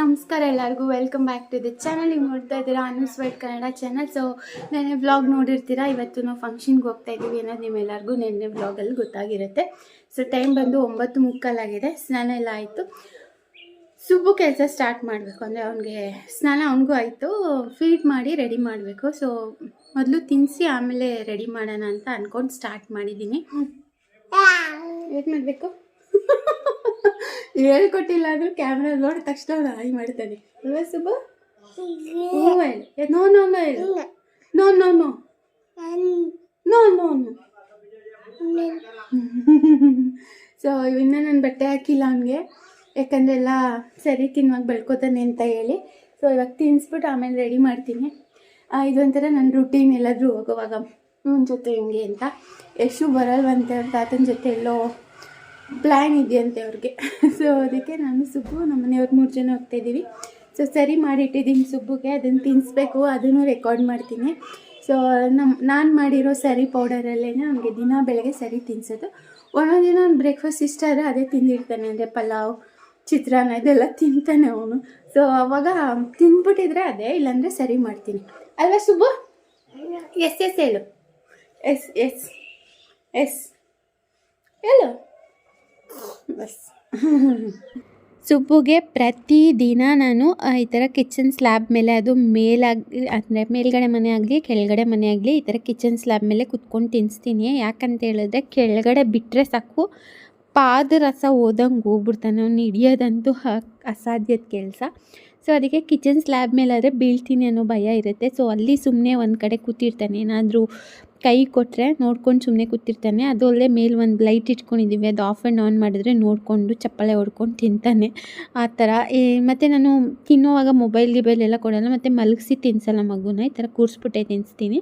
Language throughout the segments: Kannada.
ನಮಸ್ಕಾರ ಎಲ್ಲರಿಗೂ. Welcome back to the channel ನೀವು ನೋಡ್ತಾ ಇದ್ದೀರಾ Anu sweet Kannada channel so ನೆನ್ನೆ ವ್ಲಾಗ್ ನೋಡಿರ್ತೀರಾ? ಇವತ್ತು ನಾವು ಫಂಕ್ಷನ್ಗೆ ಹೋಗ್ತಾ ಇದ್ದೀವಿ ಅನ್ನೋದು ನಿಮ್ಮೆಲ್ಲರಿಗೂ ನೆನ್ನೆ ವ್ಲಾಗಲ್ಲಿ ಗೊತ್ತಾಗಿರುತ್ತೆ. ಸೊ ಟೈಮ್ ಬಂದು ಒಂಬತ್ತು ಮುಕ್ಕಾಲಾಗಿದೆ ಸ್ನಾನ ಎಲ್ಲ ಆಯಿತು. ಸುಬ್ಬು ಕೆಲಸ ಸ್ಟಾರ್ಟ್ ಮಾಡಬೇಕು. ಅಂದರೆ ಅವನಿಗೆ ಸ್ನಾನ ಅವನಿಗೂ ಆಯಿತು. ಫೀಡ್ ಮಾಡಿ ರೆಡಿ ಮಾಡಬೇಕು. ಸೊ ಮೊದಲು ತಿನ್ನಿಸಿ ಆಮೇಲೆ ರೆಡಿ ಮಾಡೋಣ ಅಂತ ಅಂದ್ಕೊಂಡು ಸ್ಟಾರ್ಟ್ ಮಾಡಿದ್ದೀನಿ. ಏನು ಮಾಡಬೇಕು? ಹೇಳ್ಕೊಟ್ಟಿಲ್ಲ ಅಂದ್ರೆ ಕ್ಯಾಮ್ರಾ ನೋಡಿದ ತಕ್ಷಣ ಅವ್ನು ಹಾಯ್ ಮಾಡ್ತಾನೆ. ಅಲ್ವಾ ಸುಬ್ಬು? ಹ್ಞೂ no no no no no no. No no no. So ಇನ್ನೂ ನಾನು ಬಟ್ಟೆ ಹಾಕಿಲ್ಲ ಅವನಿಗೆ. ಯಾಕಂದ್ರೆ ಎಲ್ಲ ಸರಿ ತಿನ್ನುವಾಗ ಬೆಳ್ಕೊತಾನೆ ಅಂತ ಹೇಳಿ. ಸೊ ಇವಾಗ ತಿನ್ನಿಸ್ಬಿಟ್ಟು ಆಮೇಲೆ ರೆಡಿ ಮಾಡ್ತೀನಿ. ಇದೊಂಥರ ನನ್ನ ರುಟೀನ್ ಎಲ್ಲಾದರೂ ಹೋಗುವಾಗ. ಇವನ ಜೊತೆ ಹಿಂಗೆ ಅಂತ. ಎಷ್ಟು ಬರಲ್ವಂತೆ ಅವ್ರ ತಾತನ ಜೊತೆ ಎಲ್ಲೋ ಪ್ಲ್ಯಾನ್ ಇದೆಯಂತೆ ಅವ್ರಿಗೆ. ಸೊ ಅದಕ್ಕೆ ನಾನು ಸುಬ್ಬು, ನಮ್ಮ ಮನೆಯವ್ರು ಮೂರು ಜನ ಹೋಗ್ತಾ ಇದ್ದೀವಿ ಸೊ ಸರಿ ಮಾಡಿಟ್ಟಿದ್ದೀನಿ ಸುಬ್ಬುಗೆ, ಅದನ್ನು ತಿನ್ನಿಸ್ಬೇಕು ಅದನ್ನು ರೆಕಾರ್ಡ್ ಮಾಡ್ತೀನಿ. ಸೊ ನಮ್ಮ ನಾನು ಮಾಡಿರೋ ಸರಿ ಪೌಡರಲ್ಲೇ ಅವನಿಗೆ ದಿನ ಬೆಳಗ್ಗೆ ಸರಿ ತಿನ್ನಿಸೋದು ಒಂದೊಂದು ದಿನ ಅವ್ನು ಬ್ರೇಕ್ಫಾಸ್ಟ್ ಇಷ್ಟ ಆದರೆ ಅದೇ ತಿಂದಿರ್ತಾನೆ, ಅಂದರೆ ಪಲಾವ್, ಚಿತ್ರಾನ್ನ ಇದೆಲ್ಲ ತಿಂತಾನೆ ಅವನು. ಸೊ ಅವಾಗ ತಿಂದ್ಬಿಟ್ಟಿದ್ರೆ ಅದೇ, ಇಲ್ಲಾಂದರೆ ಸರಿ ಮಾಡ್ತೀನಿ. ಅಲ್ವಾ ಸುಬ್ಬು? ಎಸ್ ಎಸ್ ಹೇಳು. ಎಸ್ ಎಸ್ ಎಸ್ ಹೇಳು ಬಸ್ ಪ್ರತಿದಿನ ನಾನು ಈ ಥರ ಕಿಚನ್ ಸ್ಲ್ಯಾಬ್ ಮೇಲೆ ಅದು ಮೇಲಾಗಿ ಅಂದರೆ ಮೇಲ್ಗಡೆ ಮನೆ ಆಗಲಿ, ಕೆಳಗಡೆ ಮನೆ ಆಗಲಿ, ಈ ಥರ ಕಿಚನ್ ಸ್ಲ್ಯಾಬ್ ಮೇಲೆ ಕುತ್ಕೊಂಡು ತಿನ್ನಿಸ್ತೀನಿ ಯಾಕಂತ ಹೇಳಿದ್ರೆ ಕೆಳಗಡೆ ಬಿಟ್ಟರೆ ಸಾಕು, ಪಾದ ರಸ ಓದಂಗೆ ಹೋಗ್ಬಿಡ್ತಾನೆ. ಅವ್ನು ಹಿಡಿಯೋದಂತೂ ಅಸಾಧ್ಯದ ಕೆಲಸ. ಸೊ ಅದಕ್ಕೆ ಕಿಚನ್ ಸ್ಲ್ಯಾಬ್ ಮೇಲಾದರೆ ಬೀಳ್ತೀನಿ ಅನ್ನೋ ಭಯ ಇರುತ್ತೆ. ಸೊ ಅಲ್ಲಿ ಸುಮ್ಮನೆ ಒಂದು ಕಡೆ ಕೂತಿರ್ತಾನೆ. ಏನಾದರೂ ಕೈ ಕೊಟ್ಟರೆ ನೋಡ್ಕೊಂಡು ಸುಮ್ಮನೆ ಕೂತಿರ್ತಾನೆ. ಅದು ಅಲ್ಲದೆ ಮೇಲೆ ಒಂದು ಲೈಟ್ ಇಟ್ಕೊಂಡಿದ್ದೀವಿ ಅದು ಆಫ್ ಆ್ಯಂಡ್ ಆನ್ ಮಾಡಿದ್ರೆ ನೋಡಿಕೊಂಡು ಚಪ್ಪಾಳೆ ಹೊಡ್ಕೊಂಡು ತಿಂತಾನೆ. ಆ ಥರ. ಮತ್ತು ನಾನು ತಿನ್ನುವಾಗ ಮೊಬೈಲ್ ಗಿಬೈಲ್ ಎಲ್ಲ ಕೊಡಲ್ಲ. ಮತ್ತು ಮಲಗಿಸಿ ತಿನ್ಸಲ್ಲ ಮಗುನ. ಈ ಥರ ಕೂರಿಸ್ಬಿಟ್ಟೆ ತಿನ್ನಿಸ್ತೀನಿ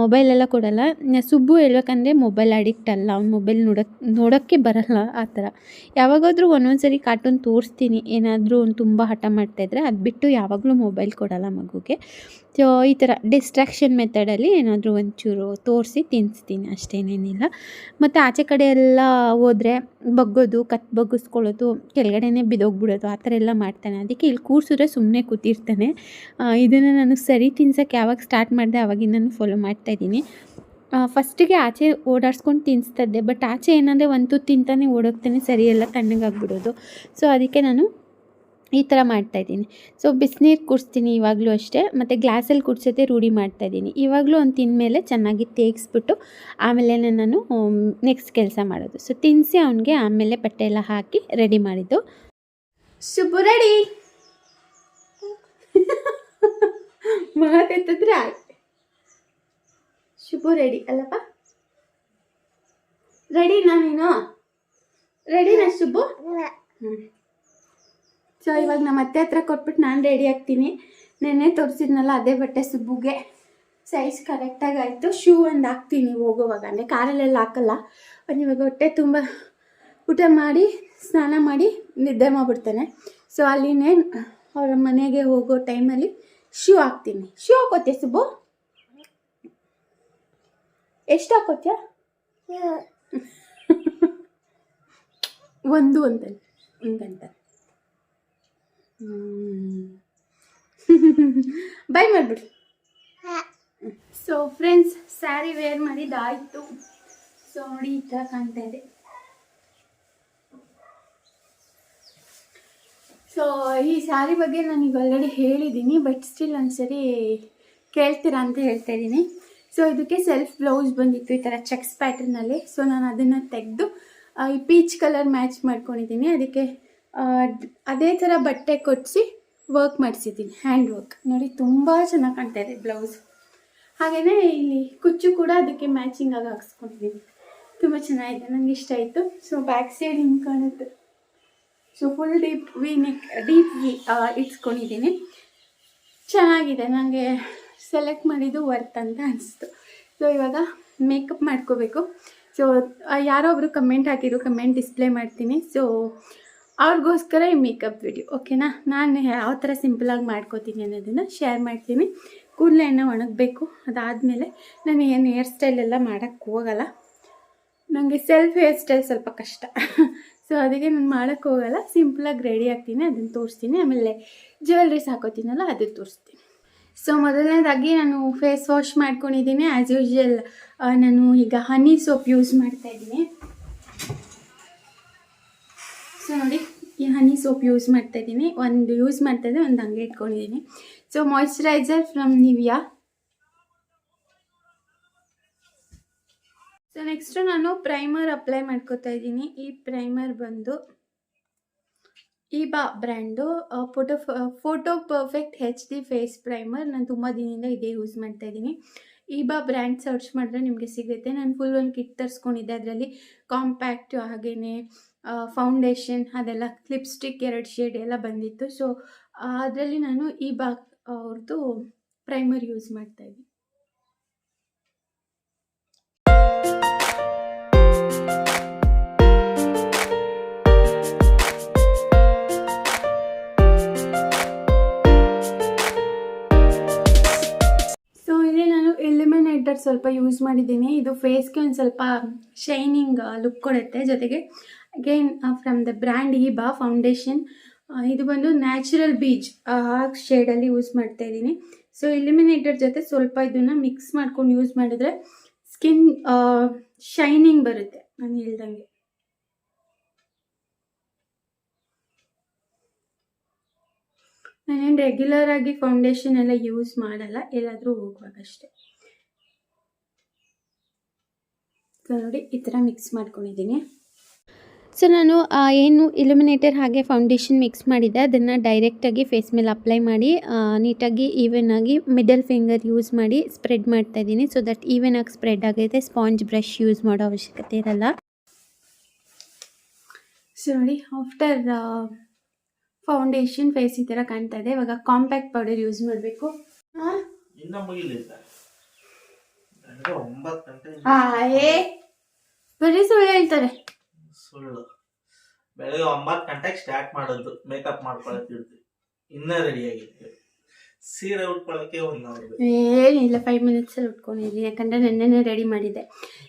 ಮೊಬೈಲೆಲ್ಲ ಕೊಡಲ್ಲ. ಸುಬ್ಬು ಹೇಳ್ಬೇಕಂದ್ರೆ ಮೊಬೈಲ್ ಅಡಿಕ್ಟ್ ಅಲ್ಲ. ಅವ್ನು ಮೊಬೈಲ್ ನೋಡೋಕ್ಕೆ ನೋಡೋಕ್ಕೆ ಬರಲ್ಲ. ಆ ಥರ. ಯಾವಾಗಾದರೂ ಒಂದೊಂದು ಸರಿ ಕಾರ್ಟೂನ್ ತೋರಿಸ್ತೀನಿ. ಏನಾದರೂ ಒಂದು ತುಂಬ ಹಠ ಮಾಡ್ತಾಯಿದ್ರೆ ಅದು ಬಿಟ್ಟು ಯಾವಾಗಲೂ ಮೊಬೈಲ್ ಕೊಡಲ್ಲ ಮಗುಗೆ. ಸೊ ಈ ಥರ ಡಿಸ್ಟ್ರಾಕ್ಷನ್ ಮೆಥಡಲ್ಲಿ ಏನಾದರೂ ಒಂಚೂರು ತೋರಿಸಿ ತಿನ್ನಿಸ್ತೀನಿ ಅಷ್ಟೇನೇನಿಲ್ಲ. ಮತ್ತು ಆಚೆ ಕಡೆ ಎಲ್ಲ ಹೋದರೆ ಬಗ್ಗೋದು, ಕತ್, ಬಗ್ಗಿಸ್ಕೊಳ್ಳೋದು, ಕೆಳಗಡೆನೇ ಬಿದ್ದೋಗ್ಬಿಡೋದು, ಆ ಥರ ಎಲ್ಲ ಮಾಡ್ತಾನೆ. ಅದಕ್ಕೆ ಇಲ್ಲಿ ಕೂರಿಸಿದ್ರೆ ಸುಮ್ಮನೆ ಕೂತಿರ್ತಾನೆ. ಇದನ್ನು ನಾನು ಸರಿ ತಿನ್ಸೋಕ್ಕೆ ಯಾವಾಗ ಸ್ಟಾರ್ಟ್ ಮಾಡಿದೆ ಆವಾಗಿಂದನೂ ಫಾಲೋ ಮಾಡ್ತಾಯಿದ್ದೀನಿ ಫಸ್ಟಿಗೆ ಆಚೆ ಓಡಾಡ್ಸ್ಕೊಂಡು ತಿನ್ನಿಸ್ತದೆ ಬಟ್ ಆಚೆ ಏನಂದರೆ ಒಂದು ತುತ್ತು ತಿಂತಾನೆ ಓಡೋಗ್ತಾನೆ, ಸರಿ ಎಲ್ಲ ತಣ್ಣಗಾಗ್ಬಿಡೋದು. ಸೊ ಅದಕ್ಕೆ ನಾನು ಈ ಥರ ಮಾಡ್ತಾಯಿದ್ದೀನಿ ಸೊ ಬಿಸಿನೀರು ಕುಡಿಸ್ತೀನಿ ಇವಾಗಲೂ ಅಷ್ಟೇ. ಮತ್ತು ಗ್ಲಾಸಲ್ಲಿ ಕುಡಿಸೋದೆ ರೂಢಿ ಮಾಡ್ತಾಯಿದ್ದೀನಿ ಇವಾಗಲೂ ಒಂದು ತಿಂದಮೇಲೆ ಚೆನ್ನಾಗಿ ತೇಗಿಸ್ಬಿಟ್ಟು ಆಮೇಲೆ ನಾನು ನೆಕ್ಸ್ಟ್ ಕೆಲಸ ಮಾಡೋದು. ಸೊ ತಿನ್ನಿಸಿ ಅವನಿಗೆ ಆಮೇಲೆ ಬಟ್ಟೆ ಎಲ್ಲ ಹಾಕಿ ರೆಡಿ ಮಾಡಿದ್ದು. ಶುಭ ರೆಡಿ ಮಾತೆತ್ತಿದ್ರೆ ಆಯ್ತು. ಶುಭು ರೆಡಿ ಅಲ್ಲಪ್ಪ? ರೆಡಿನಾ ನೀನು? ರೆಡಿನಾ ಶುಭು? ಹ್ಞೂ ಸೊ ಇವಾಗ ನಮ್ಮ ಅತ್ತೆ ಹತ್ರ ಕೊಟ್ಬಿಟ್ಟು ನಾನು ರೆಡಿ ಆಗ್ತೀನಿ. ನೆನ್ನೆ ತೋರಿಸಿದ್ನಲ್ಲ ಅದೇ ಬಟ್ಟೆ ಸುಬ್ಬುಗೆ. ಸೈಜ್ ಕರೆಕ್ಟಾಗಿ ಆಯಿತು. ಶೂ ಒಂದು ಹಾಕ್ತೀನಿ ಹೋಗೋವಾಗ. ಅಂದರೆ ಕಾರಲ್ಲೆಲ್ಲ ಹಾಕಲ್ಲ. ಒಂದು ಇವಾಗ ಹೊಟ್ಟೆ ತುಂಬ ಊಟ ಮಾಡಿ ಸ್ನಾನ ಮಾಡಿ ನಿದ್ದೆ ಮಾಡಿಬಿಡ್ತಾನೆ. ಸೊ ಅಲ್ಲಿನೇ ಅವರ ಮನೆಗೆ ಹೋಗೋ ಟೈಮಲ್ಲಿ ಶೂ ಹಾಕ್ತೀನಿ. ಶೂ ಹಾಕೋತ್ಯ ಸುಬ್ಬು? ಎಷ್ಟು ಹಾಕೋತ್ಯ? ಒಂದು ಒಂದು ಒಂದಂತ ಬೈ ಮಾಡಿಬಿಡಿ. ಸೊ ಫ್ರೆಂಡ್ಸ್ ಸ್ಯಾರಿ ವೇರ್ ಮಾಡಿದ್ದಾಯಿತು. ಸೊ ನೋಡಿ ಈ ಥರ ಕಾಣ್ತಾ ಇದೆ. ಸೊ ಈ ಸ್ಯಾರಿ ಬಗ್ಗೆ ನಾನು ಈಗ ಆಲ್ರೆಡಿ ಹೇಳಿದ್ದೀನಿ ಬಟ್ ಸ್ಟಿಲ್ ಒಂದ್ಸರಿ ಕೇಳ್ತೀರಾ ಅಂತ ಹೇಳ್ತಾ ಇದ್ದೀನಿ. ಸೊ ಇದಕ್ಕೆ ಸೆಲ್ಫ್ ಬ್ಲೌಸ್ ಬಂದಿತ್ತು ಈ ಥರ ಚೆಕ್ಸ್ ಪ್ಯಾಟರ್ನಲ್ಲಿ ಸೊ ನಾನು ಅದನ್ನು ತೆಗೆದು ಈ ಪೀಚ್ ಕಲರ್ ಮ್ಯಾಚ್ ಮಾಡ್ಕೊಂಡಿದ್ದೀನಿ. ಅದಕ್ಕೆ ಅದೇ ಥರ ಬಟ್ಟೆ ಕೊಡಿಸಿ ವರ್ಕ್ ಮಾಡಿಸಿದ್ದೀನಿ ಹ್ಯಾಂಡ್ ವರ್ಕ್ ನೋಡಿ, ತುಂಬ ಚೆನ್ನಾಗಿ ಕಾಣ್ತಾ ಇದೆ ಬ್ಲೌಸ್ ಹಾಗೆಯೇ ಇಲ್ಲಿ ಕುಚ್ಚು ಕೂಡ ಅದಕ್ಕೆ ಮ್ಯಾಚಿಂಗ್ ಆಗಿ ಹಾಕ್ಸ್ಕೊಂಡಿದ್ದೀನಿ. ತುಂಬ ಚೆನ್ನಾಗಿದೆ ನನಗೆ ಇಷ್ಟ ಆಯಿತು. ಸೊ ಬ್ಯಾಕ್ ಸೈಡ್ ಹಿಂಗೆ ಕಾಣುತ್ತೆ. So full deep V neck deep V ಇಟ್ಸ್ಕೊಂಡಿದ್ದೀನಿ. ಚೆನ್ನಾಗಿದೆ ನನಗೆ ಸೆಲೆಕ್ಟ್ ಮಾಡಿದ್ದು ವರ್ತ್ ಅಂತ ಅನಿಸ್ತು. ಸೊ ಇವಾಗ ಮೇಕಪ್ ಮಾಡ್ಕೋಬೇಕು. ಸೊ ಯಾರೋ ಒಬ್ರು ಕಮೆಂಟ್ ಹಾಕಿದ್ರು ಕಮೆಂಟ್ ಡಿಸ್ಪ್ಲೇ ಮಾಡ್ತೀನಿ. ಸೊ ಅವ್ರಿಗೋಸ್ಕರ ಈ ಮೇಕಪ್ ವಿಡಿಯೋ ಓಕೆನಾ ನಾನು ಯಾವ ಥರ ಸಿಂಪಲಾಗಿ ಮಾಡ್ಕೋತೀನಿ ಅನ್ನೋದನ್ನು ಶೇರ್ ಮಾಡ್ತೀನಿ. ಕೂದಲು ಎಣ್ಣೆ ಒಣಗಬೇಕು. ಅದಾದಮೇಲೆ ನಾನು ಏನು ಹೇರ್ ಸ್ಟೈಲ್ ಎಲ್ಲ ಮಾಡೋಕ್ಕೆ ಹೋಗಲ್ಲ. ನನಗೆ ಸೆಲ್ಫ್ ಹೇರ್ ಸ್ಟೈಲ್ ಸ್ವಲ್ಪ ಕಷ್ಟ. ಸೊ ಅದಕ್ಕೆ ನಾನು ಮಾಡೋಕ್ಕೆ ಹೋಗಲ್ಲ. ಸಿಂಪಲಾಗಿ ರೆಡಿ ಆಗ್ತೀನಿ ಅದನ್ನು ತೋರಿಸ್ತೀನಿ. ಆಮೇಲೆ ಜ್ಯುವೆಲ್ರೀಸ್ ಹಾಕೋತೀನಲ್ಲ ಅದು ತೋರಿಸ್ತೀನಿ. ಸೊ ಮೊದಲನೇದಾಗಿ ನಾನು ಫೇಸ್ ವಾಶ್ ಮಾಡ್ಕೊಂಡಿದ್ದೀನಿ. ಆ್ಯಸ್ ಯೂಶ್ವಲ್ ನಾನು ಈಗ ಹನಿ ಸೋಪ್ ಯೂಸ್ ಮಾಡ್ತಾ ಇದ್ದೀನಿ. ಸೊ ನೋಡಿ, ಈ ಹನಿ ಸೋಪ್ ಯೂಸ್ ಮಾಡ್ತಾ ಇದ್ದೀನಿ. ಒಂದು ಯೂಸ್ ಮಾಡ್ತಾ ಇದ್ದೆ ಒಂದು ಹಂಗೆ ಇಟ್ಕೊಂಡಿದ್ದೀನಿ. So moisturiser from Nivea so next ನಾನು ಪ್ರೈಮರ್ ಅಪ್ಲೈ ಮಾಡ್ಕೋತಾ ಇದ್ದೀನಿ. ಈ ಪ್ರೈಮರ್ ಬಂದು Iba brand photo photo perfect H D face primer ನಾನು ತುಂಬ ದಿನದಿಂದ ಇದೇ ಯೂಸ್ ಮಾಡ್ತಾ ಇದ್ದೀನಿ. ಈಬಾ ಬ್ರ್ಯಾಂಡ್ ಸರ್ಚ್ ಮಾಡಿದ್ರೆ ನಿಮಗೆ ಸಿಗುತ್ತೆ. ನಾನು ಫುಲ್ ಒಂದು ಕಿಟ್ ತರಿಸ್ಕೊಂಡಿದ್ದೆ. ಅದರಲ್ಲಿ ಕಾಂಪ್ಯಾಕ್ಟು ಹಾಗೆಯೇ ಫೌಂಡೇಶನ್ ಅದೆಲ್ಲ ಲಿಪ್ಸ್ಟಿಕ್ ಎರಡು ಶೇಡ್ ಎಲ್ಲ ಬಂದಿತ್ತು. ಸೊ ಅದರಲ್ಲಿ ನಾನು ಈಬಾ ಅವ್ರದ್ದು ಪ್ರೈಮರ್ ಯೂಸ್ ಮಾಡ್ತಾ ಇದ್ದೀನಿ. ಸ್ವಲ್ಪ ಯೂಸ್ ಮಾಡಿದ್ದೀನಿ. ಇದು ಫೇಸ್ಗೆ ಒಂದು ಸ್ವಲ್ಪ ಶೈನಿಂಗ್ ಲುಕ್ ಕೊಡುತ್ತೆ. ಜೊತೆಗೆ again from the brand Iba foundation ಇದು ಬಂದು ನ್ಯಾಚುರಲ್ ಬೀಚ್ ಆ ಶೇಡಲ್ಲಿ ಯೂಸ್ ಮಾಡ್ತಾ ಇದ್ದೀನಿ. ಸೊ ಇಲಿಮಿನೇಟರ್ ಜೊತೆ ಸ್ವಲ್ಪ ಇದನ್ನು ಮಿಕ್ಸ್ ಮಾಡ್ಕೊಂಡು ಯೂಸ್ ಮಾಡಿದ್ರೆ ಸ್ಕಿನ್ ಶೈನಿಂಗ್ ಬರುತ್ತೆ, ನಾನು ಹೇಳ್ದಂಗೆ. ನಾನೇನು ರೆಗ್ಯುಲರ್ ಆಗಿ ಫೌಂಡೇಶನ್ ಎಲ್ಲ ಯೂಸ್ ಮಾಡಲ್ಲ, ಎಲ್ಲಾದರೂ ಹೋಗುವಾಗ ಅಷ್ಟೇ. ಸೊ ನೋಡಿ, ಈ ಥರ ಮಿಕ್ಸ್ ಮಾಡ್ಕೊಂಡಿದ್ದೀನಿ. ಸೊ ನಾನು ಆ, ಏನು ಇಲ್ಯುಮಿನೇಟರ್ ಹಾಗೆ ಫೌಂಡೇಶನ್ ಮಿಕ್ಸ್ ಮಾಡಿದ್ದೆ ಅದನ್ನು ಡೈರೆಕ್ಟಾಗಿ ಫೇಸ್ ಮೇಲೆ ಅಪ್ಲೈ ಮಾಡಿ ನೀಟಾಗಿ ಈವನ್ ಆಗಿ ಮಿಡಲ್ ಫಿಂಗರ್ ಯೂಸ್ ಮಾಡಿ ಸ್ಪ್ರೆಡ್ ಮಾಡ್ತಾ ಇದ್ದೀನಿ. ಸೊ ದಟ್ ಈವನ್ ಆಗಿ ಸ್ಪ್ರೆಡ್ ಆಗೈತೆ ಸ್ಪಾಂಜ್ ಬ್ರಷ್ ಯೂಸ್ ಮಾಡೋ ಅವಶ್ಯಕತೆ ಇರಲ್ಲ. ಸೊ ನೋಡಿ ಆಫ್ಟರ್ ಫೌಂಡೇಶನ್ ಫೇಸ್ ಈ ಥರ ಕಾಣ್ತಾ ಇದೆ ಇವಾಗ ಕಾಂಪ್ಯಾಕ್ಟ್ ಪೌಡರ್ ಯೂಸ್ ಮಾಡಬೇಕು. ಬರೀ ಸುಳ್ಳು ಹೇಳ್ತಾರೆ. ಸುಳ್ಳು ಬೆಳಗ್ಗೆ ಒಂಬತ್ತು ಗಂಟೆಗೆ ಸ್ಟಾರ್ಟ್ ಮಾಡೋದು ಮೇಕಪ್ ಮಾಡ್ಕೊಳಕ್ ಇನ್ನೂ ರೆಡಿ ಆಗಿರ್ತೀವಿ. ಸೀರೆ ಉಟ್ಕೊಳಕ್ಕೆ ಒಂದು ಏನಿಲ್ಲ ಫೈವ್ ಮಿನಿಟ್ಸಲ್ಲಿ ಉಟ್ಕೊಂಡಿದ್ದೀನಿ ಯಾಕಂದರೆ ನೆನ್ನೆನೇ ರೆಡಿ ಮಾಡಿದ್ದೆ.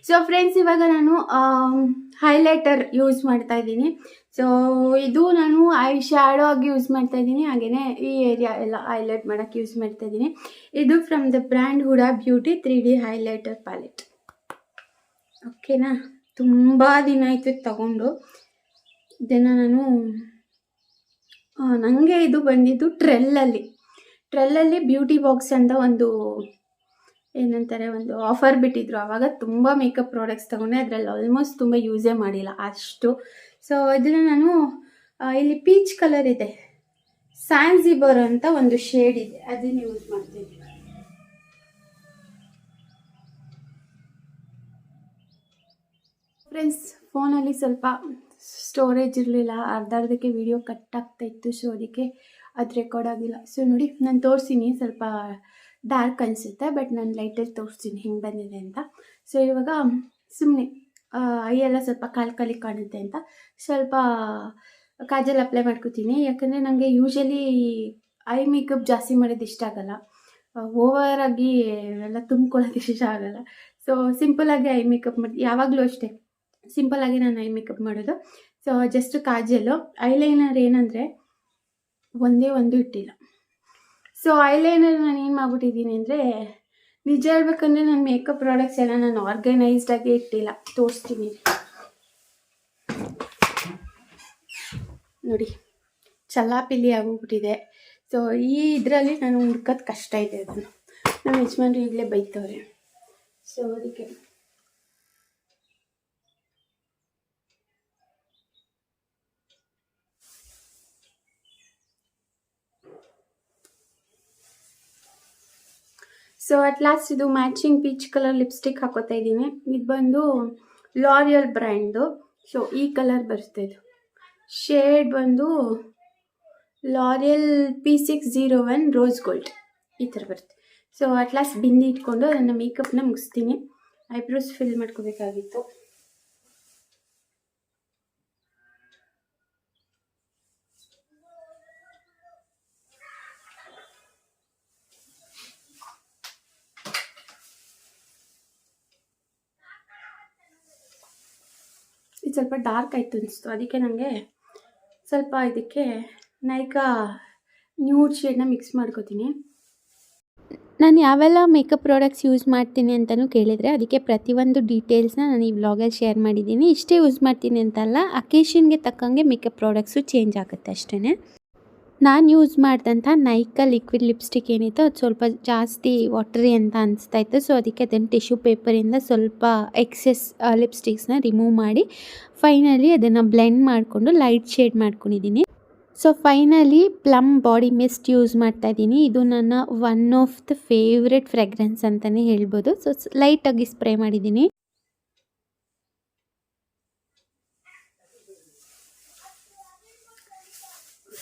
ಸೊ ಫ್ರೆಂಡ್ಸ್ ಇವಾಗ ನಾನು ಹೈಲೈಟರ್ ಯೂಸ್ ಮಾಡ್ತಾ ಇದ್ದೀನಿ. ಸೊ ಇದು ನಾನು ಐ ಶ್ಯಾಡೋ ಆಗಿ ಯೂಸ್ ಮಾಡ್ತಾ ಇದ್ದೀನಿ. ಹಾಗೆಯೇ ಈ ಏರಿಯಾ ಎಲ್ಲ ಹೈಲೈಟ್ ಮಾಡೋಕ್ಕೆ ಯೂಸ್ ಮಾಡ್ತಾ ಇದ್ದೀನಿ. ಇದು from the brand Huda beauty three D highlighter palette ಓಕೆನಾ ತುಂಬ ದಿನ ಆಯಿತು ತಗೊಂಡು. ಇದನ್ನು ನಾನು ನನಗೆ ಇದು ಬಂದಿದ್ದು ಟ್ರೆಲ್ಲಲ್ಲಿ ಟ್ರೆಲ್ಲಲ್ಲಿ ಬ್ಯೂಟಿ ಬಾಕ್ಸ್ ಅಂತ ಒಂದು ಏನಂತಾರೆ, ಒಂದು ಆಫರ್ ಬಿಟ್ಟಿದ್ರು. ಆವಾಗ ತುಂಬ ಮೇಕಪ್ ಪ್ರಾಡಕ್ಟ್ಸ್ ತೊಗೊಂಡೆ. ಅದರಲ್ಲಿ ಆಲ್ಮೋಸ್ಟ್ ತುಂಬ ಯೂಸೇ ಮಾಡಿಲ್ಲ ಅಷ್ಟು. ಸೊ ಇದನ್ನು ನಾನು ಇಲ್ಲಿ ಪೀಚ್ ಕಲರ್ ಇದೆ. ಸ್ಯಾನ್ಸಿಬರ್ ಅಂತ ಒಂದು ಶೇಡ್ ಇದೆ. ಅದನ್ನು ಯೂಸ್ ಮಾಡ್ತೀನಿ. ಫ್ರೆಂಡ್ಸ್ ಫೋನಲ್ಲಿ ಸ್ವಲ್ಪ ಸ್ಟೋರೇಜ್ ಇರಲಿಲ್ಲ. ಅರ್ಧ ಅರ್ಧಕ್ಕೆ ವಿಡಿಯೋ ಕಟ್ ಆಗ್ತಾ ಇತ್ತು ಸೊ ಅದಕ್ಕೆ ಅದು ರೆಕಾರ್ಡ್ ಆಗಿಲ್ಲ. ಸೊ ನೋಡಿ, ನಾನು ತೋರಿಸ್ತೀನಿ ಸ್ವಲ್ಪ ಡಾರ್ಕ್ ಅನಿಸುತ್ತೆ ಬಟ್ ನಾನು ಲೈಟಲ್ಲಿ ತೋರಿಸ್ತೀನಿ ಹೆಂಗೆ ಬಂದಿದೆ ಅಂತ. ಸೊ ಇವಾಗ ಸುಮ್ಮನೆ ಐಯೆಲ್ಲ ಸ್ವಲ್ಪ ಕಾಲು ಕಾಲಿಗೆ ಕಾಣುತ್ತೆ ಅಂತ. ಸ್ವಲ್ಪ ಕಾಜಲ್ ಅಪ್ಲೈ ಮಾಡ್ಕೋತೀನಿ. ಯಾಕಂದರೆ ನನಗೆ ಯೂಶಲಿ ಐ ಮೇಕಪ್ ಜಾಸ್ತಿ ಮಾಡೋದು ಇಷ್ಟ ಆಗಲ್ಲ. ಓವರಾಗಿ ಆಗಿ ಎಲ್ಲ ತುಂಬ್ಕೊಳ್ಳೋದು ಇಷ್ಟ ಆಗಲ್ಲ. ಸೊ ಸಿಂಪಲಾಗಿ ಐ ಮೇಕಪ್ ಮಾಡಿ, ಯಾವಾಗಲೂ ಅಷ್ಟೇ. ಸಿಂಪಲಾಗಿ ನಾನು ಐ ಮೇಕಪ್ ಮಾಡೋದು. ಸೊ ಜಸ್ಟ್ ಕಾಜಲ್ಲು ಐಲೈನರ್ ಏನಂದರೆ ಒಂದೇ ಒಂದು ಇಟ್ಟಿಲ್ಲ. ಸೊ ಐಲೈನರ್ ನಾನು ಏನು ಮಾಡ್ಬಿಟ್ಟಿದ್ದೀನಿ ಅಂದರೆ ನಿಜ ಹೇಳ್ಬೇಕಂದ್ರೆ ನನ್ನ ಮೇಕಪ್ ಪ್ರಾಡಕ್ಟ್ಸ್ ಎಲ್ಲ ನಾನು ಆರ್ಗನೈಸ್ಡ್ ಆಗಿ ಇಟ್ಟಿಲ್ಲ. ತೋರಿಸ್ತೀನಿ. ನೋಡಿ ಚಲ್ಲಾಪಿಲ್ಲಿ ಆಗೋಗ್ಬಿಟ್ಟಿದೆ ಸೊ ಈ ಇದರಲ್ಲಿ ನಾನು ಹುಡ್ಕೋದು ಕಷ್ಟ ಇದೆ ಅದನ್ನು. ನಮ್ಮ ಯಜಮಾನ್ರು ಈಗಲೇ ಬೈತವ್ರೆ. ಸೊ ಅದಕ್ಕೆ ಸೊ ಅಟ್ ಲಾಸ್ಟ್ ಇದು ಮ್ಯಾಚಿಂಗ್ ಪೀಚ್ ಕಲರ್ ಲಿಪ್ಸ್ಟಿಕ್ ಹಾಕೋತಾ ಇದ್ದೀನಿ. ಇದು ಬಂದು ಲಾರಿಯಲ್ ಬ್ರ್ಯಾಂಡು ಸೊ ಈ ಕಲರ್ ಬರುತ್ತೆ ಇದು. ಶೇಡ್ ಬಂದು L'Oreal P six zero one rose gold ಈ ಥರ ಬರುತ್ತೆ. ಸೊ ಅಟ್ ಲಾಸ್ಟ್ ಬಿಂದಿ ಇಟ್ಕೊಂಡು ನನ್ನ ಮೇಕಪ್ನ ಮುಗಿಸ್ತೀನಿ. ಐಬ್ರೋಸ್ ಫಿಲ್ ಮಾಡ್ಕೋಬೇಕಾಗಿತ್ತು. ಇದು ಸ್ವಲ್ಪ ಡಾರ್ಕ್ ಆಯಿತು ಅನಿಸ್ತು. ಅದಕ್ಕೆ ನನಗೆ ಸ್ವಲ್ಪ ಇದಕ್ಕೆ ನೈಕಾ ನ್ಯೂಡ್ ಶೇಡ್ನ ಮಿಕ್ಸ್ ಮಾಡ್ಕೋತೀನಿ. ನಾನು ಯಾವೆಲ್ಲ ಮೇಕಪ್ ಪ್ರಾಡಕ್ಟ್ಸ್ ಯೂಸ್ ಮಾಡ್ತೀನಿ ಅಂತಲೂ ಕೇಳಿದರೆ ಅದಕ್ಕೆ ಪ್ರತಿಯೊಂದು ಡೀಟೇಲ್ಸ್ನ ನಾನು ಈ ವ್ಲಾಗಲ್ಲಿ ಶೇರ್ ಮಾಡಿದ್ದೀನಿ. ಇಷ್ಟೇ ಯೂಸ್ ಮಾಡ್ತೀನಿ ಅಂತಲ್ಲ ಅಕೇಶನ್ಗೆ ತಕ್ಕಂಗೆ ಮೇಕಪ್ ಪ್ರಾಡಕ್ಟ್ಸು ಚೇಂಜ್ ಆಗುತ್ತೆ ಅಷ್ಟೇ ನಾನು ಯೂಸ್ ಮಾಡಿದಂಥ ನೈಕ ಲಿಕ್ವಿಡ್ ಲಿಪ್ಸ್ಟಿಕ್ ಏನಿತ್ತು ಅದು ಸ್ವಲ್ಪ ಜಾಸ್ತಿ ವಾಟ್ರಿ ಅಂತ ಅನಿಸ್ತಾ ಇತ್ತು. ಸೊ ಅದಕ್ಕೆ ಅದನ್ನು ಟಿಶ್ಯೂ ಪೇಪರಿಂದ ಸ್ವಲ್ಪ ಎಕ್ಸೆಸ್ ಲಿಪ್ಸ್ಟಿಕ್ಸ್ನ ರಿಮೂವ್ ಮಾಡಿ ಫೈನಲಿ ಅದನ್ನು ಬ್ಲೆಂಡ್ ಮಾಡಿಕೊಂಡು ಲೈಟ್ ಶೇಡ್ ಮಾಡ್ಕೊಂಡಿದ್ದೀನಿ so finally plum body mist use ಮಾಡ್ತಾ ಇದ್ದೀನಿ ಇದು ನನ್ನ one of the favourite fragrance ಅಂತಲೇ ಹೇಳ್ಬೋದು. ಸೊ ಲೈಟಾಗಿ ಸ್ಪ್ರೇ ಮಾಡಿದ್ದೀನಿ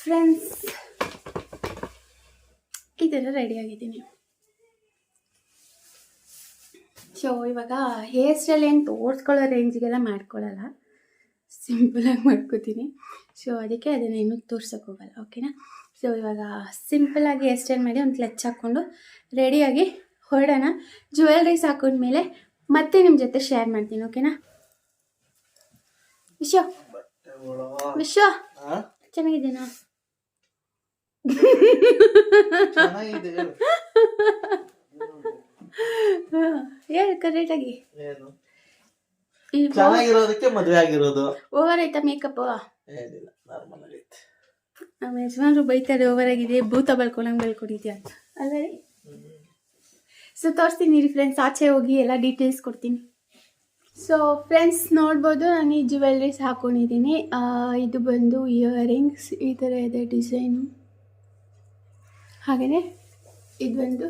ಫ್ರೆಂಡ್ಸ್ ಇದೆಲ್ಲ ರೆಡಿಯಾಗಿದ್ದೀನಿ ಸೊ ಇವಾಗ ಹೇರ್ ಸ್ಟೈಲ್ ಏನು ತೋರಿಸ್ಕೊಳ್ಳೋ ರೇಂಜಿಗೆಲ್ಲ ಮಾಡ್ಕೊಳ್ಳಲ್ಲ. ಸಿಂಪಲಾಗಿ ಮಾಡ್ಕೋತೀನಿ. ಸೊ ಅದಕ್ಕೆ ಅದನ್ನು ಇನ್ನೂ ತೋರ್ಸೋಕೆ ಹೋಗಲ್ಲ ಓಕೆನಾ ಸೊ ಇವಾಗ ಸಿಂಪಲಾಗಿ ಹೇರ್ ಸ್ಟೈಲ್ ಮಾಡಿ ಒಂದು ಕ್ಲಚ್ ಹಾಕ್ಕೊಂಡು ರೆಡಿಯಾಗಿ ಹೊರಡೋಣ. ಜ್ಯುವೆಲ್ರೀಸ್ ಹಾಕೊಂಡ್ಮೇಲೆ ಮತ್ತೆ ನಿಮ್ಮ ಜೊತೆ ಶೇರ್ ಮಾಡ್ತೀನಿ ಓಕೆನಾ ವಿಶ್ವ ವಿಶ್ವ? ಚೆನ್ನಾಗಿದ್ದೀನಾ? ಚೆನ್ನಾಗಿದೆ ಹೇಳು. ಹೇಳು ಕರೆಕ್ಟಾಗಿ ಏನು? ಚೆನ್ನಾಗಿರೋದಕ್ಕೆ ಮದುವೆ ಆಗಿರೋದು. ಓವರ್ ಆಯ್ತಾ ಮೇಕಪ್ ಏನಿಲ್ಲ ನಾರ್ಮಲ್ ಆಗೈತೆ ನಮ್ಮ ಯಜಮಾನ್ರು ಬೈತಾರೆ ಓವರ್ ಆಗಿದೆ ಭೂತ ಬಳ್ಕೊಳಂಗೆ ಬೆಳ್ಕೊಂಡಿದ್ಯಾ ಅಂತ. ಅಲ್ಲ ಸೊ ತೋರಿಸ್ತೀನಿ ರೀ ಫ್ರೆಂಡ್ಸ್ ಆಚೆ ಹೋಗಿ ಎಲ್ಲ ಡೀಟೇಲ್ಸ್ ಕೊಡ್ತೀನಿ. ಸೊ ಫ್ರೆಂಡ್ಸ್ ನೋಡ್ಬೋದು ನಾನು ಈ ಜ್ಯುವೆಲ್ರೀಸ್ ಹಾಕೊಂಡಿದ್ದೀನಿ. ಇದು ಬಂದು ಇಯರಿಂಗ್ಸ್ ಈ ಥರ ಇದೆ ಡಿಸೈನು ಹಾಗೆಯೇ ಇದೊಂದು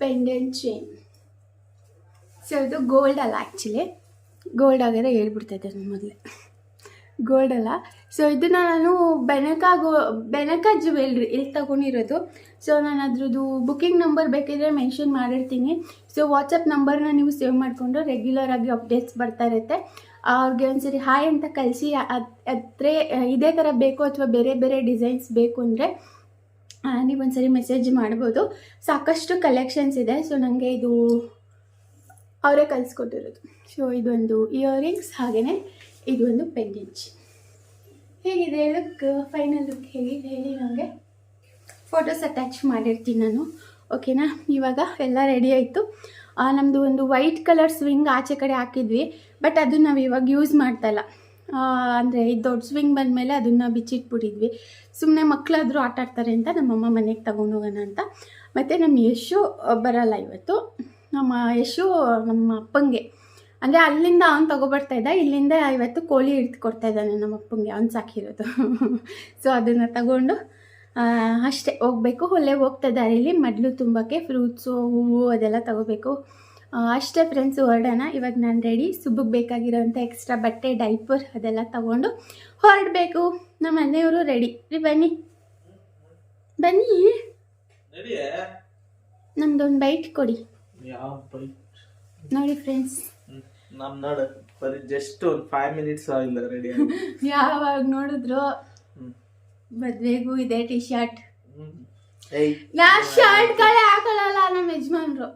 ಪೆಂಡೆಂಟ್ ಚೈನ್ ಸೊ ಇದು ಗೋಲ್ಡ್ ಅಲ್ಲ ಆ್ಯಕ್ಚುಲಿ ಗೋಲ್ಡ್ ಆಗಿರೋ ಹೇಳ್ಬಿಡ್ತೈತೆ ನನ್ನ ಮೊದಲೇ. ಗೋಲ್ಡ್ ಅಲ್ಲ. ಸೊ ಇದನ್ನು ನಾನು ಬೆನಕ ಗೋ ಬೆನಕ ಜುವೆಲ್ರಿ ಇಲ್ಲಿ ತಗೊಂಡಿರೋದು. ಸೊ ನಾನು ಅದ್ರದ್ದು ಬುಕಿಂಗ್ ನಂಬರ್ ಬೇಕಿದ್ರೆ ಮೆನ್ಷನ್ ಮಾಡಿರ್ತೀನಿ. ಸೊ ವಾಟ್ಸಪ್ ನಂಬರ್ನ ನೀವು ಸೇವ್ ಮಾಡಿಕೊಂಡು ರೆಗ್ಯುಲರ್ ಆಗಿ ಅಪ್ಡೇಟ್ಸ್ ಬರ್ತಾ ಇರುತ್ತೆ. ಅವ್ರಿಗೆ ಒಂದ್ಸರಿ ಹಾಯ್ ಅಂತ ಕಳಿಸಿ ಅದ್ರೆ, ಇದೇ ಥರ ಬೇಕು ಅಥವಾ ಬೇರೆ ಬೇರೆ ಡಿಸೈನ್ಸ್ ಬೇಕು ಅಂದರೆ ನೀವು ಒಂದ್ಸರಿ ಮೆಸೇಜ್ ಮಾಡ್ಬೋದು. ಸಾಕಷ್ಟು ಕಲೆಕ್ಷನ್ಸ್ ಇದೆ. ಸೊ ನನಗೆ ಇದು ಅವರೇ ಕಲಿಸ್ಕೊಟ್ಟಿರೋದು ಸೊ ಇದೊಂದು ಇಯರಿಂಗ್ಸ್ ಹಾಗೆಯೇ ಇದೊಂದು ಪೆಂಡೆಂಚ್ ಹೇಗಿದೆ ಲುಕ್ ಫೈನಲ್ ಲುಕ್ ಹೇಗಿದೆ? ಹೇಳಿ ನನಗೆ ಫೋಟೋಸ್ ಅಟ್ಯಾಚ್ ಮಾಡಿರ್ತೀನಿ ನಾನು. ಓಕೆನಾ ಇವಾಗ ಎಲ್ಲ ರೆಡಿ ಆಯಿತು. ನಮ್ಮದು ಒಂದು ವೈಟ್ ಕಲರ್ ಸ್ವಿಂಗ್ ಆಚೆ ಕಡೆ ಹಾಕಿದ್ವಿ. ಬಟ್ ಅದು ನಾವು ಇವಾಗ ಯೂಸ್ ಮಾಡ್ತಾಯಿಲ್ಲ ಅಂದರೆ ಇದು ದೊಡ್ಡ ಸ್ವಿಂಗ್ ಬಂದಮೇಲೆ ಅದನ್ನು ಬಿಚ್ಚಿಟ್ಬಿಟ್ಟಿದ್ವಿ. ಸುಮ್ಮನೆ ಮಕ್ಕಳಾದರೂ ಆಟ ಆಡ್ತಾರೆ ಅಂತ ನಮ್ಮಮ್ಮ ಮನೆಗೆ ತಗೊಂಡು ಹೋಗೋಣ ಅಂತ. ಮತ್ತು ನಮ್ಮ ಯಶು ಬರಲ್ಲ ಇವತ್ತು. ನಮ್ಮ ಯಶು ನಮ್ಮ ಅಪ್ಪಂಗೆ. ಅಂದರೆ ಅಲ್ಲಿಂದ ಅವ್ನು ತೊಗೊಬರ್ತಾ ಇದ್ದ. ಇಲ್ಲಿಂದ ಇವತ್ತು ಕೋಳಿ ಹಿಡ್ದು ಕೊಡ್ತಾ ಇದ್ದಾನೆ ನಮ್ಮ ಅಪ್ಪಂಗೆ. ಅವ್ನು ಸಾಕಿರೋದು. ಸೊ ಅದನ್ನು ತಗೊಂಡು ಅಷ್ಟೇ. ಹೋಗಬೇಕು. ಒಳ್ಳೆ ಹೋಗ್ತಾ ದಾರಿಲಿ ಮಡ್ಲು ತುಂಬಕ್ಕೆ ಫ್ರೂಟ್ಸು ಹೂವು ಅದೆಲ್ಲ ತಗೋಬೇಕು. ಅಷ್ಟೇ ಫ್ರೆಂಡ್ಸ್ ಹೊರಡೋಣ. ಇವಾಗ ನಾನು ರೆಡಿ ಸುಬ್ಬಕ್ಕೆ ಬೇಕಾಗಿರೋಂಥ ಎಕ್ಸ್ಟ್ರಾ ಬಟ್ಟೆ ಡೈಪರ್ ಅದೆಲ್ಲ ತಗೊಂಡು ಹೊರಡಬೇಕು. ನಮ್ಮ ಮನೆಯವರು ರೆಡಿ ರೀ ಬನ್ನಿ. ಬನ್ನಿ. ನಮ್ದೊಂದು ಬೈಟ್ ಕೊಡಿ. ನೋಡಿ ಫ್ರೆಂಡ್ಸ್ ನಮ್ಮ ನೋಡು. ಬರೀ ಜಸ್ಟ್ ಒಂದು ಫೈವ್ ಮಿನಿಟ್ಸ್ ಆಗಿಲ್ಲ ರೆಡಿ ಯಾವಾಗ ನೋಡಿದ್ರು ಮದ್ವೆಗೂ ಇದೆ ಟಿ ಶರ್ಟ್ ಏಯ್. ನಾ ಶರ್ಟ್ಗಳೇ ಹಾಕೊಳ್ಳಲ್ಲ ನಮ್ಮ ಯಜಮಾನ್ರು.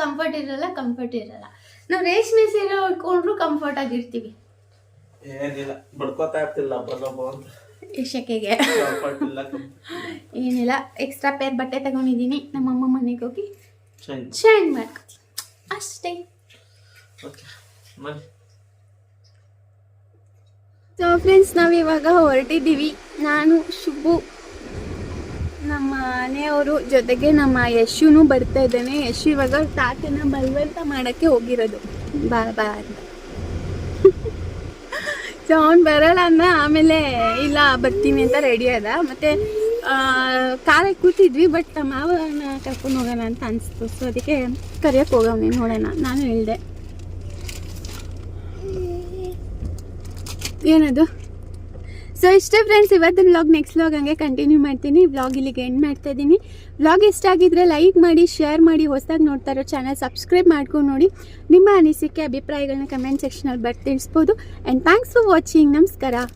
ಕಂಫರ್ಟ್ ಇರಲ್ಲ ಕಂಫರ್ಟ್ ಇರಲ್ಲ. ನಾವು ರೇಷ್ಮೆ ಸೀರೆ ಉಟ್ಕೊಂಡ್ರು ಕಂಫರ್ಟ್ ಆಗಿರ್ತೀವಿ. ಏನಿಲ್ಲ ಬಡ್ಕೋತಾ ಇರ್ತಿಲ್ಲ ಅಂತ. ಶೆಕೆಗೆ. ಏನಿಲ್ಲ ಎಕ್ಸ್ಟ್ರಾ ಪೇರ್ ಬಟ್ಟೆ ತಗೊಂಡಿದ್ದೀನಿ ನಮ್ಮ ಅಮ್ಮ ಮನೆಗೆ ಹೋಗಿ ಚೇಂಜ್ ಮಾಡ್ಕೊತೀನಿ. ಅಷ್ಟೇ. ಸೊ ಫ್ರೆಂಡ್ಸ್ ನಾವು ಇವಾಗ ಹೊರಟಿದ್ದೀವಿ. ನಾನು ಶುಭು ನಮ್ಮ ಮನೆಯವರು ಜೊತೆಗೆ ನಮ್ಮ ಯಶುನು ಬರ್ತಾ ಇದ್ದಾನೆ. ಯಶು ಇವಾಗ ತಾತನ ಬಲ್ವಂತ ಮಾಡೋಕ್ಕೆ ಹೋಗಿರೋದು. ಬಾ ಬಾ ಅಂತ. ಸೊ ಅವ್ನು ಬರಲ್ಲ ಅಂದ್ರೆ ಆಮೇಲೆ ಇಲ್ಲ ಬರ್ತೀನಿ ಅಂತ ರೆಡಿ ಅದ ಮತ್ತು ಕಾರಲ್ಲಿ ಕೂತಿದ್ವಿ ಬಟ್ ಮಾವನ ಕರ್ಕೊಂಡು ಹೋಗೋಣ ಅಂತ ಅನಿಸ್ತು. ಸೊ ಅದಕ್ಕೆ ಕರೆಯೋಕ್ಕೆ ಹೋಗವನಿ ನೋಡೋಣ. ನಾನು ಹೇಳಿದೆ. ಏನದು? ಸೊ ಇಷ್ಟೇ ಫ್ರೆಂಡ್ಸ್ ಇವತ್ತಿನ ವ್ಲಾಗ್ ನೆಕ್ಸ್ಟ್ ವ್ಲಾಗ್ ಹಂಗೆ ಕಂಟಿನ್ಯೂ ಮಾಡ್ತೀನಿ. ವ್ಲಾಗ್ ಇಲ್ಲಿಗೆ ಎಂಡ್ ಮಾಡ್ತಾ ಇದ್ದೀನಿ. ವ್ಲಾಗ್ ಇಷ್ಟ ಆಗಿದ್ರೆ ಲೈಕ್ ಮಾಡಿ ಶೇರ್ ಮಾಡಿ, ಹೊಸದಾಗಿ ನೋಡ್ತಾ ಇರೋ ಚಾನಲ್ ಸಬ್ಸ್ಕ್ರೈಬ್ ಮಾಡ್ಕೊಂಡು ನೋಡಿ. ನಿಮ್ಮ ಅನಿಸಿಕೆ ಅಭಿಪ್ರಾಯಗಳನ್ನ ಕಮೆಂಟ್ ಸೆಕ್ಷನಲ್ಲಿ ಬರ್ತಿಳಿಸ್ಬೋದು ಆ್ಯಂಡ್ ಥ್ಯಾಂಕ್ಸ್ ಫಾರ್ ವಾಚಿಂಗ್ ನಮಸ್ಕಾರ.